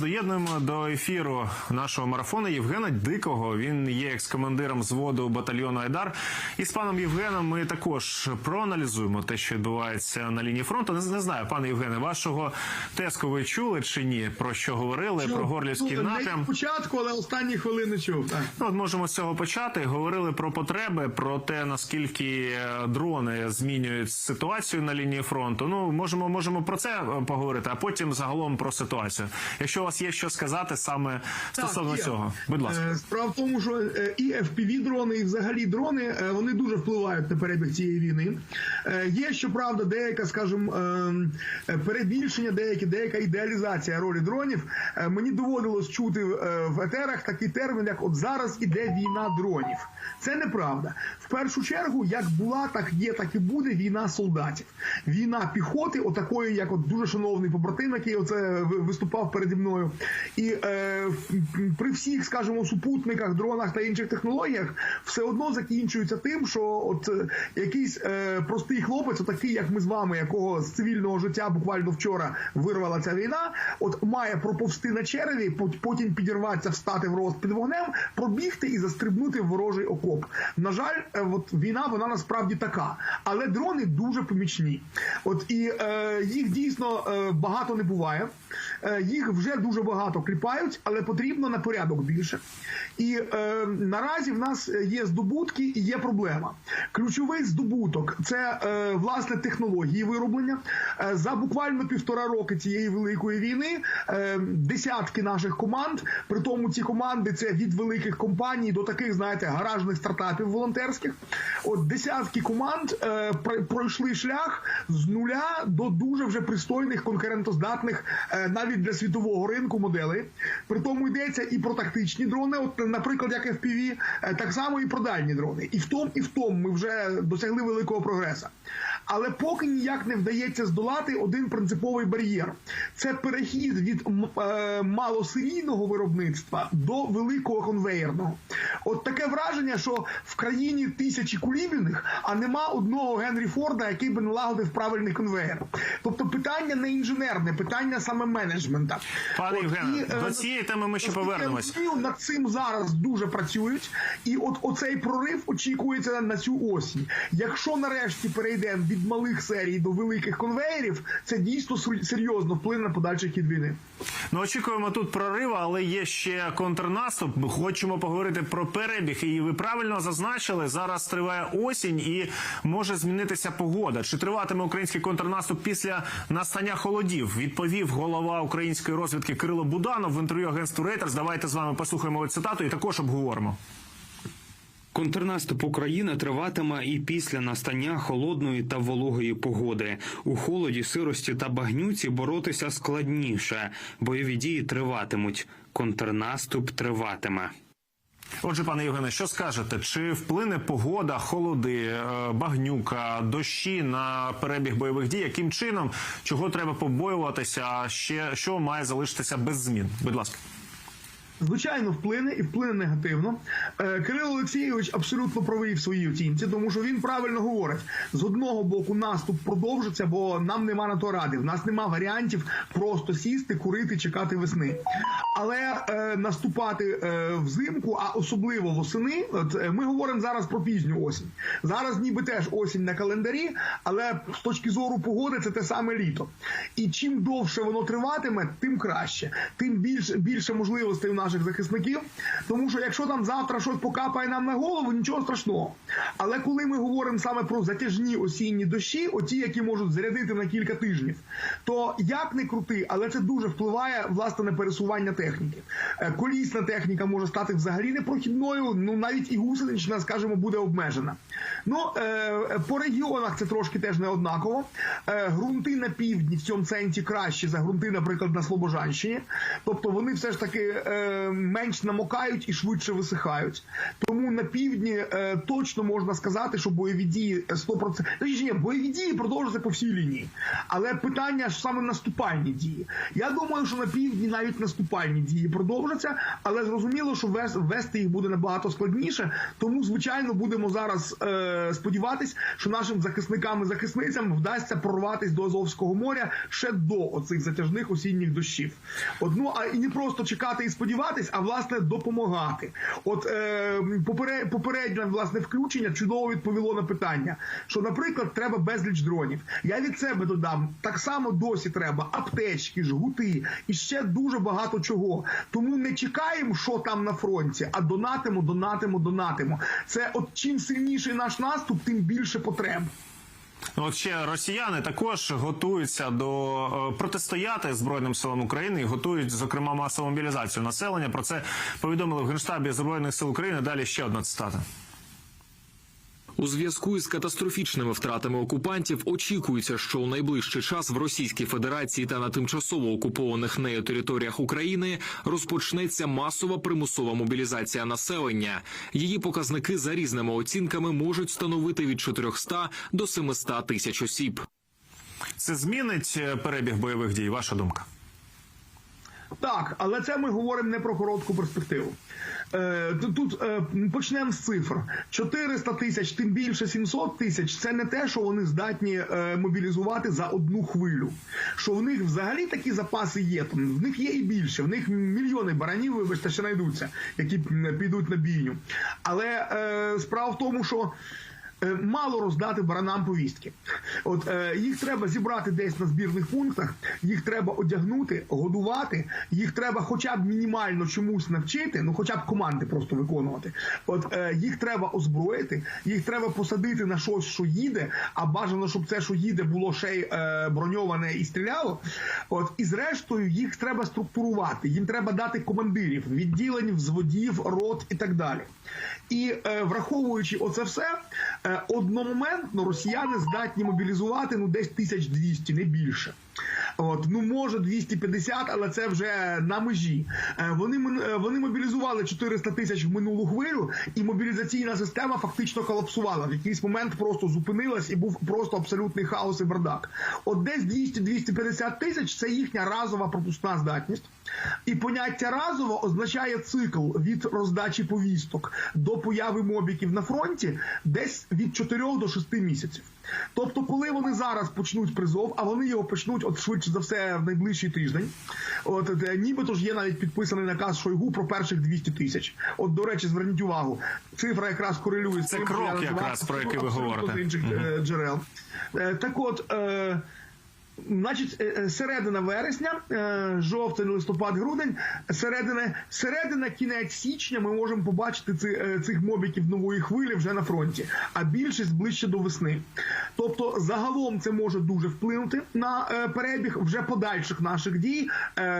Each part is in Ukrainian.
Доєднуємо до ефіру нашого марафону Євгена Дикого. Він є екс-командиром зводу батальйону Айдар. І з паном Євгеном ми також проаналізуємо те, що відбувається на лінії фронту. Не, не знаю, пане Євгене, вашого тезку ви чули чи ні? Про що говорили? Про горлівський Ну, напрям. Не спочатку, але останні хвилини чув. Так. Ну, от можемо з цього почати. Говорили про потреби, про те, наскільки е, дрони змінюють ситуацію на лінії фронту. Ну, можемо, можемо про це е, поговорити, а потім загалом про ситуацію. Якщо у вас є що сказати саме стосовно є. цього, будь ласка. Е, Справа в тому, що е, і fpv дрони, і взагалі дрони е, вони дуже впливають на перебіг цієї війни. Є щоправда деяка, скажімо, е, перебільшення, деякі, деяка ідеалізація ролі дронів. Мені доводилось чути в етерах такий термін, як от зараз іде війна дронів. Це неправда. В першу чергу, як була, так є, так і буде війна солдатів. Війна піхоти, отакої, як от дуже шановний побратим, який оце виступав переді мною. І е, при всіх, скажімо, супутниках, дронах та інших технологіях все одно закінчується тим, що от е, якийсь е, простий хлопець, отакий, як ми з вами, якого з цивільного життя буквально вчора вирвала ця війна, от має проповсти на череві, потім підірватися, встати в рост під вогнем, пробігти і застрибнути в ворожий окоп. На жаль, е, от війна вона насправді така, але дрони дуже помічні. От і е, їх дійсно е, багато не буває. Е, їх вже дуже багато кліпають, але потрібно на порядок більше. І е, наразі в нас є здобутки і є проблема. Ключовий здобуток це е, власне технології вироблення. Е, за буквально півтора роки цієї великої війни е, десятки наших команд. При тому ці команди це від великих компаній до таких, знаєте, гаражних стартапів волонтерських. От десятки команд е, пройшли шлях з нуля до дуже вже пристойних конкурентоздатних е, навіть для світового ринку моделей. При тому йдеться і про тактичні дрони, от, наприклад, як FPV, е, так само і про дальні дрони. І в тому, і в тому ми вже досягли великого прогресу. Але поки ніяк не вдається здолати один принциповий бар'єр: це перехід від е, малосерійного виробництва до великого конвейерного. От таке враження, що в країні тисячі кулібіних, а нема одного Генрі Форда, який би налагодив правильний конвейер. Тобто питання не інженерне, питання саме менеджмента. Пане Євгене, е, до цієї теми ми ще повернемось. над цим зараз дуже працюють, і от оцей прорив очікується на цю осінь. Якщо нарешті перейдемо від малих серій до великих конвеєрів, це дійсно серйозно вплине на подальший хід війни. Ну, очікуємо тут прориву, але є ще контрнаступ. Ми Хочемо поговорити про перебіг. І ви правильно зазначили, зараз триває осінь і може змінитися погода. Чи триватиме український контрнаступ після настання холодів? Відповів голова української розвідки Кирило Буданов в інтерв'ю агентству Reuters. Давайте з вами послухаємо цитату і також обговоримо. Контрнаступ України триватиме і після настання холодної та вологої погоди. У холоді, сирості та багнюці боротися складніше. Бойові дії триватимуть. Контрнаступ триватиме. Отже, пане Євгене, що скажете? Чи вплине погода, холоди, е, багнюка, дощі на перебіг бойових дій? Яким чином чого треба побоюватися? А ще що має залишитися без змін? Будь ласка. Звичайно, вплине і вплине негативно. Е, Кирило Олексійович абсолютно правий в своїй оцінці, тому що він правильно говорить: з одного боку наступ продовжиться, бо нам нема на то ради. В нас нема варіантів просто сісти, курити, чекати весни. Але е, наступати е, взимку, а особливо восени, от е, ми говоримо зараз про пізню осінь. Зараз ніби теж осінь на календарі, але з точки зору погоди це те саме літо. І чим довше воно триватиме, тим краще, тим більше більше можливостей у наших захисників. Тому що якщо там завтра щось покапає нам на голову, нічого страшного. Але коли ми говоримо саме про затяжні осінні дощі, оті, які можуть зарядити на кілька тижнів, то як не крути, але це дуже впливає власне на пересування техніки. Е, Колісна техніка може стати взагалі непрохідною, ну навіть і гусенична, скажімо, буде обмежена. Ну е, по регіонах це трошки теж не однаково. Е, Грунти на півдні в цьому сенсі кращі за грунти, наприклад, на Слобожанщині. Тобто вони все ж таки е, е, менш намокають і швидше висихають. Тому на півдні е, точно можна сказати, що бойові дії 100%... Точніше, ні, бойові дії продовжуються по всій лінії. Але питання ж саме наступальні дії. Я думаю, що на півдні навіть наступальні дії продовжаться, але зрозуміло, що вес- вести їх буде набагато складніше. Тому, звичайно, будемо зараз е, сподіватись, що нашим захисникам і захисницям вдасться прорватись до Азовського моря ще до оцих затяжних осінніх дощів. Одну, а і не просто чекати і сподіватись, а власне допомагати. От е, попереднє власне включення чудово відповіло на питання, що, наприклад, треба безліч дронів. Я від себе додам так само досі треба аптечки, жгути і ще дуже багато чого. Тому не чекаємо, що там на фронті, а донатимо, донатимо, донатимо. Це от чим сильніший наш наступ, тим більше потреб. Ще росіяни також готуються до е, протистояти збройним силам України і готують зокрема масову мобілізацію населення. Про це повідомили в генштабі збройних сил України. Далі ще одна цитата. У зв'язку із катастрофічними втратами окупантів очікується, що у найближчий час в Російській Федерації та на тимчасово окупованих нею територіях України розпочнеться масова примусова мобілізація населення. Її показники за різними оцінками можуть становити від 400 до 700 тисяч осіб. Це змінить е, перебіг бойових дій. Ваша думка? Так, але це ми говоримо не про коротку перспективу. Е, тут е, почнемо з цифр: 400 тисяч, тим більше 700 тисяч. Це не те, що вони здатні е, мобілізувати за одну хвилю. Що в них взагалі такі запаси є. В них є і більше. В них мільйони баранів, вибачте, ще знайдуться, які підуть на бійню. Але справа в тому, що. Е, Мало роздати баранам повістки. От е, їх треба зібрати десь на збірних пунктах, їх треба одягнути, годувати, їх треба хоча б мінімально чомусь навчити, ну хоча б команди просто виконувати. От е, їх треба озброїти, їх треба посадити на щось, що їде, а бажано, щоб це, що їде, було ще й броньоване і стріляло. От і зрештою їх треба структурувати. Їм треба дати командирів, відділень, взводів, рот і так далі. І враховуючи оце все, одномоментно росіяни здатні мобілізувати ну десь 1200, не більше. От, ну може 250, але це вже на межі. Е, вони е, вони мобілізували 400 тисяч в минулу хвилю, і мобілізаційна система фактично колапсувала. В якийсь момент просто зупинилась і був просто абсолютний хаос і бардак. От десь 200-250 тисяч це їхня разова пропускна здатність. І поняття разово означає цикл від роздачі повісток до появи мобіків на фронті десь від 4 до 6 місяців. Тобто, коли вони зараз почнуть призов, а вони його почнуть от швидше за все в найближчий тиждень. От е, нібито ж є навіть підписаний наказ Шойгу про перших 200 тисяч. От, до речі, зверніть увагу, цифра якраз корелює з Це крок якраз, про який ви говорите. з інших е, джерел. Е, Так от. Значить, е, е, середина вересня, е, жовтень, листопад, грудень, середина, середина, кінець січня ми можемо побачити е, цих мобіків нової хвилі вже на фронті, а більшість ближче до весни. Тобто, загалом це може дуже вплинути на перебіг вже подальших наших дій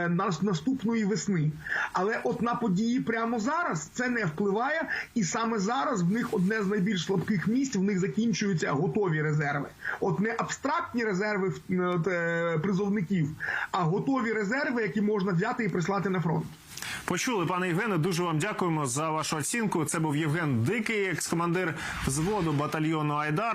на наступної весни. Але от на події прямо зараз це не впливає, і саме зараз в них одне з найбільш слабких місць. В них закінчуються готові резерви. От не абстрактні резерви в- призовників, а готові резерви, які можна взяти і прислати на фронт. Почули, пане Євгене. Дуже вам дякуємо за вашу оцінку. Це був Євген Дикий, екс-командир взводу батальйону Айдар.